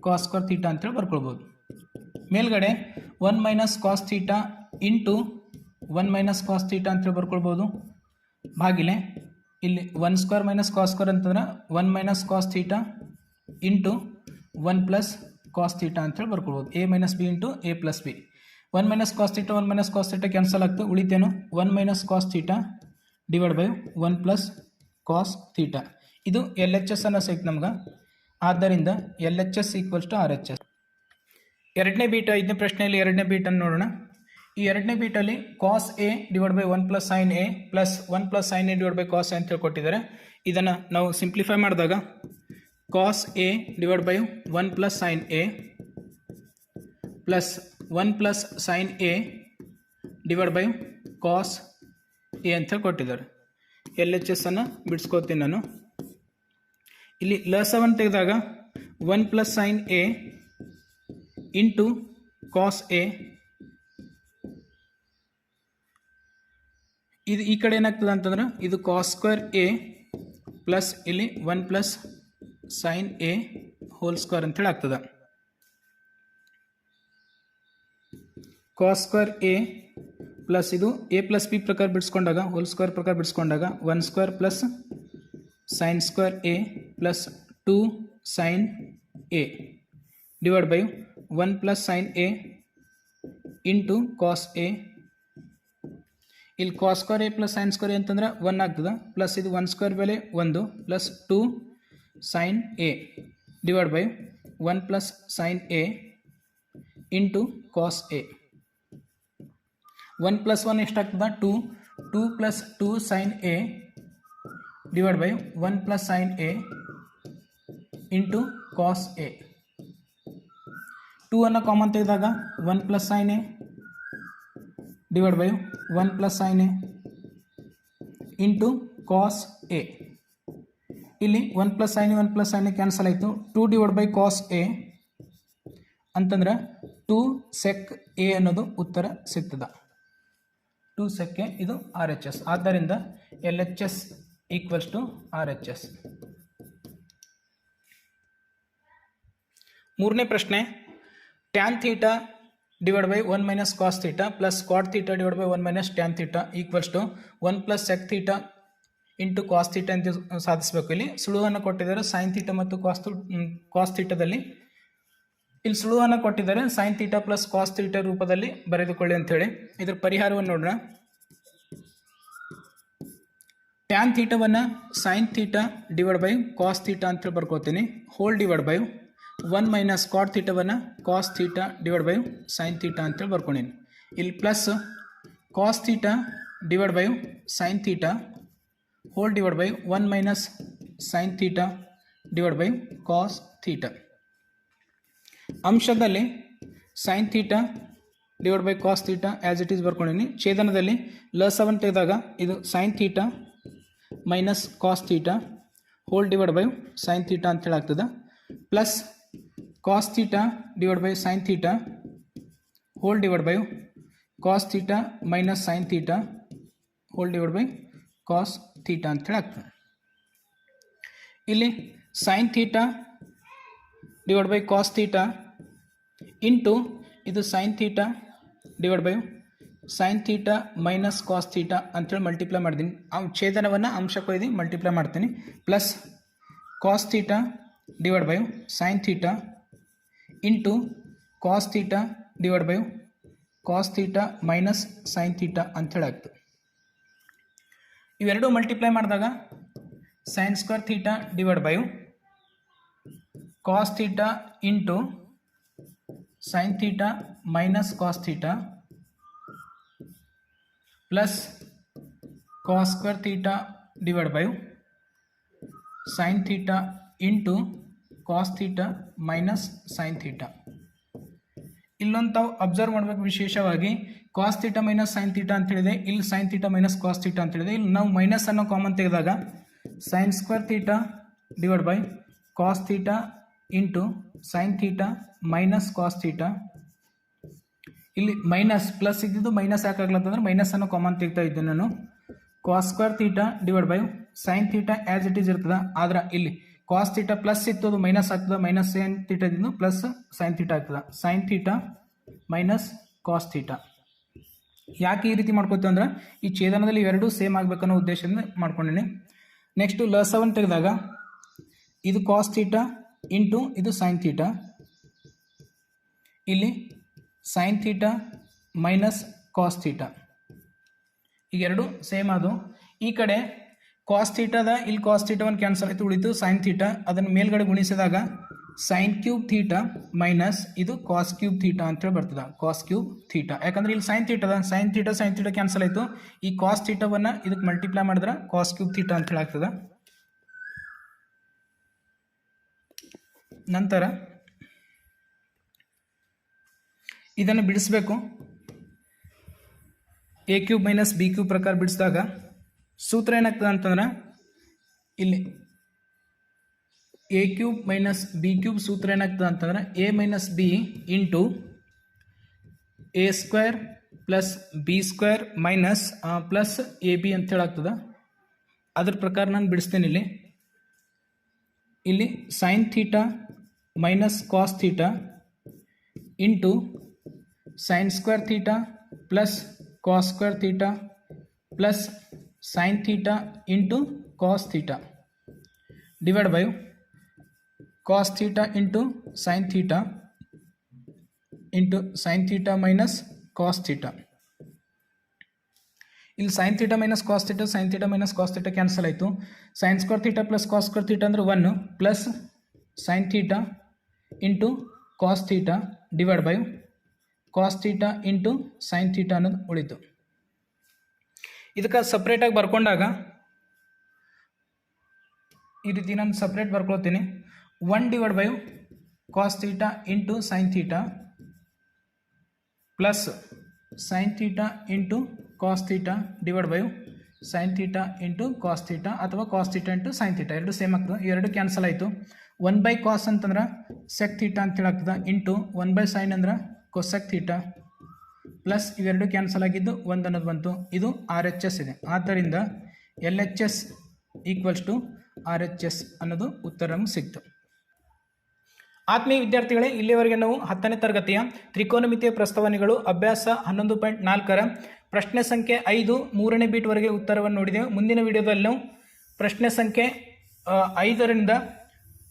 cos square theta ಅಂತೇಳಿ ಬರ್ಕೊಳ್ಬೋದು. ಮೇಲ್ಗಡೆ one minus cos theta into one minus cos theta ಅಂತೇಳಿ ಬರ್ಕೊಳ್ಬೋದು. ಭಾಗಿಲೆ ಇಲ್ಲಿ one square minus cos square ಅಂತಂದ್ರೆ one minus cos theta into one plus cos theta ಅಂತೇಳಿ ಬರ್ಕೊಳ್ಬೋದು. A minus b into a plus b one minus cos theta one minus cos theta cancel ಆಗ್ತದೆ ಉಳಿತೇನು? One minus cos theta divide by one plus cos theta ಇದು L H S ಅನ್ನೋ ಸಿಕ್ತು ನಮ್ಗೆ. ಆದ್ದರಿಂದ L H S equals to R H S ಎರಡನೇ bit ಐದನೇ ಪ್ರಶ್ನೆಯಲ್ಲಿ ಎರಡನೇ ಬೀಟನ್ನು ನೋಡೋಣ. ಈ ಎರಡನೇ ಬೀಟಲ್ಲಿ cos A divide by one plus sine a plus one plus sine a divide by cos a ಅಂತ ಹೇಳ್ಕೊಟ್ಟಿದ್ದಾರೆ. ಇದನ್ನು ನಾವು ಸಿಂಪ್ಲಿಫೈ ಮಾಡಿದಾಗ cos a divide by one plus sine a plus one plus sine a divide by cos a ಅಂತ ಕೊಟ್ಟಿದ್ದಾರೆ. L H S ಅನ್ನು ಬಿಡಿಸ್ಕೋತೀನಿ ನಾನು. ಇಲ್ಲಿ ಲಸವನ್ನು ತೆಗೆದಾಗ one plus sine a into cos a ಇದು ಈ ಕಡೆ ಏನಾಗ್ತದೆ ಅಂತಂದ್ರೆ ಇದು ಕಾಸ್ ಸ್ಕ್ವೇರ್ ಎ ಪ್ಲಸ್ ಇಲ್ಲಿ one plus sine a whole square ಅಂತೇಳಿ ಆಗ್ತದೆ ಕಾಸ್ ಸ್ಕ್ವೇರ್ ಎ ಪ್ಲಸ್ ಇದು ಎ ಪ್ಲಸ್ ಬಿ ಪ್ರಕಾರ ಬಿಡಿಸ್ಕೊಂಡಾಗ ಹೋಲ್ ಸ್ಕ್ವೇರ್ ಪ್ರಕಾರ ಬಿಡಿಸ್ಕೊಂಡಾಗ one square plus sine square a plus two sine a divide by one plus sine a into cos a ಇಲ್ಲಿ cos square a plus sine square a ಅಂತಂದ್ರೆ one ಆಗ್ತದೆ plus ಇದು one square ಬೆಲೆ ಒಂದು plus two sine a divide by one plus sine a into cos a one plus one ಎಷ್ಟಾಗ್ತದೆ two. Two plus two sine a divide by one plus sine a into cos a. Two ಅನ್ನು common ತೆಗೆದಾಗ one plus sine a divide by one plus sine a into cos a. ಇಲ್ಲಿ one plus sine one plus sine cancel ಆಯಿತು. Two divide by cos a ಅಂತಂದ್ರೆ two sec A ಅನ್ನೋದು ಉತ್ತರ ಸಿಗ್ತದೆ. Two ಸೆಕ್ಕೆ ಇದು ಆರ್ ಎಚ್ ಎಸ್. ಆದ್ದರಿಂದ L H S equals to R H S. ಮೂರನೇ ಪ್ರಶ್ನೆ tan theta divide by one minus cos theta plus cot theta divide by one minus tan theta equals to one plus sec theta into cos theta ಅಂತ ಸಾಧಿಸಬೇಕು. ಇಲ್ಲಿ ಸುಳುವನ್ನು ಕೊಟ್ಟಿದ್ದಾರೆ. Sine theta ಮತ್ತು ಕಾಸ್ ಕಾಸ್ ಥೀಟಾದಲ್ಲಿ ಇಲ್ಲಿ ಸುಳುವನ್ನು ಕೊಟ್ಟಿದ್ದಾರೆ. Sine theta plus cos theta ರೂಪದಲ್ಲಿ ಬರೆದುಕೊಳ್ಳಿ ಅಂತೇಳಿ ಇದ್ರ ಪರಿಹಾರವನ್ನು ನೋಡೋಣ tan ಥೀಟವನ್ನು sine theta divide by cos theta ಅಂತೇಳಿ ಬರ್ಕೋತೀನಿ. Whole divide by one minus cot ಥೀಟವನ್ನು cos theta divide by sine theta ಅಂತೇಳಿ ಬರ್ಕೊಂಡೀನಿ ಇಲ್ಲಿ plus cos theta divide by sine theta whole divide by one minus sine theta divide by cos theta ಅಂಶದಲ್ಲಿ sine theta divide by cos theta as it is ಬರ್ಕೊಂಡಿನಿ. ಛೇದನದಲ್ಲಿ ಲಸವನ್ನು ತೆಗೆದಾಗ ಇದು sine theta minus cos theta whole divide by sine theta ಅಂತೇಳಿ ಆಗ್ತದೆ plus cos theta divide by sine theta whole divide by cos theta minus sine theta whole divide by cos theta ಅಂತೇಳಿ ಆಗ್ತದೆ ಇಲ್ಲಿ sine theta divide by cos theta into ಇದು sine theta divide by sine theta minus cos theta ಅಂತೇಳಿ multiply ಮಾಡ್ತೀನಿ. ಆ ಛೇದನವನ್ನು ಅಂಶ ಕೊಯ್ದು ಮಲ್ಟಿಪ್ಲೈ ಮಾಡ್ತೀನಿ. Plus cos theta divide by sine theta into cos theta divide by cos theta minus sine theta ಅಂಥೇಳಿ ಆಗ್ತದೆ. ಇವೆರಡು ಮಲ್ಟಿಪ್ಲೈ ಮಾಡಿದಾಗ sine square theta divide by cos theta into sine theta minus cos theta plus cos square theta divide by sine theta into cos theta minus sine theta ಇಲ್ಲೊಂದು ತಾವು observe ಮಾಡಬೇಕು ವಿಶೇಷವಾಗಿ cos theta minus sine theta ಅಂತ ಹೇಳಿದೆ ಇಲ್ಲಿ sine theta minus cos theta ಅಂತ ಹೇಳಿದೆ ಇಲ್ಲಿ ನಾವು ಮೈನಸ್ ಅನ್ನೋ ಕಾಮನ್ ತೆಗೆದಾಗ sine square theta divide by cos theta into sine theta minus cos theta ಇಲ್ಲಿ ಮೈನಸ್ ಪ್ಲಸ್ ಇದ್ದಿದ್ದು ಮೈನಸ್ ಯಾಕಾಗ್ಲತ್ತಂದ್ರೆ ಮೈನಸ್ ಅನ್ನು ಕಾಮನ್ ತೆಗ್ತಾ ಇದ್ದೆ ನಾನು. Cos square theta divide by sine theta as it is ಇರ್ತದೆ. ಆದ್ರೆ ಇಲ್ಲಿ ಕಾಸ್ ಥೀಟಾ ಪ್ಲಸ್ ಇತ್ತು ಅದು ಮೈನಸ್ ಆಗ್ತದೆ ಮೈನಸ್ ಸೈನ್ ಥೀಟಾದಿಂದ ಪ್ಲಸ್ ಸೈನ್ ಥೀಟಾ ಆಗ್ತದೆ. Sine theta minus cos theta ಯಾಕೆ ಈ ರೀತಿ ಮಾಡ್ಕೋತೀವಿ ಅಂದ್ರೆ ಈ ಛೇದನದಲ್ಲಿ ಇವೆರಡೂ ಸೇಮ್ ಆಗಬೇಕನ್ನೋ ಉದ್ದೇಶದಿಂದ ಮಾಡ್ಕೊಂಡಿನಿ. ನೆಕ್ಸ್ಟು ಲಸವನ್ ತೆಗೆದಾಗ ಇದು ಕಾಸ್ ಥೀಟಾ ಇಂಟು ಇದು ಸೈನ್ ಥೀಟ ಇಲ್ಲಿ sine theta minus cos theta ಈಗ ಎರಡು ಸೇಮ್ ಅದು. ಈ ಕಡೆ ಕಾಸ್ ಥೀಟಾದ ಇಲ್ಲಿ ಕಾಸ್ ಥೀಟಾ ಒಂದು ಕ್ಯಾನ್ಸಲ್ ಆಯಿತು, ಉಳಿತು ಸೈನ್ ಥೀಟ ಅದನ್ನು ಮೇಲ್ಗಡೆ ಗುಣಿಸಿದಾಗ ಸೈನ್ ಕ್ಯೂಬ್ ಥೀಟ ಮೈನಸ್ ಇದು ಕಾಸ್ ಕ್ಯೂಬ್ ಥೀಟಾ ಅಂತೇಳಿ ಬರ್ತದೆ. ಕಾಸ್ ಕ್ಯೂಬ್ ಥೀಟ ಯಾಕಂದ್ರೆ ಇಲ್ಲಿ sine ಥೀಟದ sine theta sine theta cancel ಆಯಿತು. ಈ ಕಾಸ್ ಥೀಟವನ್ನು ಇದಕ್ಕೆ ಮಲ್ಟಿಪ್ಲೈ ಮಾಡಿದ್ರೆ ಕಾಸ್ ಕ್ಯೂಬ್ ಥೀಟಾ ಅಂತೇಳಿ ಆಗ್ತದೆ ನಂತರ ಇದನ್ನು ಬಿಡಿಸಬೇಕು. A cube minus B cube ಪ್ರಕಾರ ಬಿಡಿಸಿದಾಗ ಸೂತ್ರ ಏನಾಗ್ತದೆ ಅಂತಂದ್ರೆ ಇಲ್ಲಿ A cube minus B cube ಸೂತ್ರ ಏನಾಗ್ತದೆ ಅಂತಂದ್ರೆ A minus B into A square plus B square minus plus A B ಅಂತ ಹೇಳಾಗ್ತದೆ. ಅದ್ರ ಪ್ರಕಾರ ನಾನು ಬಿಡಿಸ್ತೇನೆ ಇಲ್ಲಿ. ಇಲ್ಲಿ sine theta minus cos theta into sine square theta plus cos square theta plus sine theta into cos theta divide by cos theta into sine theta into sine theta minus cos theta ಇಲ್ಲಿ sine theta minus cos theta sine theta minus cos theta cancel ಆಯಿತು. Sine square theta plus cos square theta ಅಂದರೆ one plus sine theta into cos theta divide by cos theta into sine theta ಅನ್ನೋದು ಉಳಿತು. ಇದಕ್ಕೆ ಸಪ್ರೇಟಾಗಿ ಬರ್ಕೊಂಡಾಗ ಈ ರೀತಿ ನಾನು separate ಬರ್ಕೊಳ್ತೀನಿ. One divide by cos theta into sine theta plus sine theta into cos theta divide by sine theta into cos theta ಅಥವಾ cos theta into sine theta ಎರಡು ಸೇಮ್ ಆಗ್ತದೆ. ಎರಡು ಕ್ಯಾನ್ಸಲ್ ಆಯಿತು. ಒನ್ ಬೈ ಕಾಸ್ ಅಂತಂದ್ರೆ sec theta ಅಂತ ಆಗ್ತದೆ into one by sine ಅಂದ್ರೆ cosec theta plus ಇವೆರಡು ಕ್ಯಾನ್ಸಲ್ ಆಗಿದ್ದು ಒಂದು ಅನ್ನೋದು ಬಂತು. ಇದು ಆರ್ ಎಚ್ ಎಸ್ ಇದೆ. ಆದ್ದರಿಂದ L H S equals to R H S ಅನ್ನೋದು ಉತ್ತರ ನಮ್ಗೆ ಸಿಕ್ತು. ಆತ್ಮೀಯ ವಿದ್ಯಾರ್ಥಿಗಳೇ, ಇಲ್ಲಿವರೆಗೆ ನಾವು ಹತ್ತನೇ ತರಗತಿಯ ತ್ರಿಕೋನಮಿತಿಯ ಪ್ರಸ್ತಾವನೆಗಳು ಅಭ್ಯಾಸ ಹನ್ನೊಂದು ಪಾಯಿಂಟ್ ನಾಲ್ಕರ ಪ್ರಶ್ನೆ ಸಂಖ್ಯೆ ಐದು ಮೂರನೇ ಬೀಟ್ವರೆಗೆ ಉತ್ತರವನ್ನು ನೋಡಿದೆವು. ಮುಂದಿನ ವಿಡಿಯೋದಲ್ಲಿ ನಾವು ಪ್ರಶ್ನೆ ಸಂಖ್ಯೆ ಐದರಿಂದ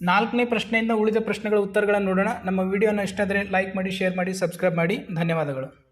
ನಾಲ್ಕನೇ ಪ್ರಶ್ನೆಯಿಂದ ಉಳಿದ ಪ್ರಶ್ನೆಗಳ ಉತ್ತರಗಳನ್ನು ನೋಡೋಣ. ನಮ್ಮ ವಿಡಿಯೋನ ಇಷ್ಟ ಆದರೆ ಲೈಕ್ ಮಾಡಿ ಶೇರ್ ಮಾಡಿ ಸಬ್ಸ್ಕ್ರೈಬ್ ಮಾಡಿ. ಧನ್ಯವಾದಗಳು.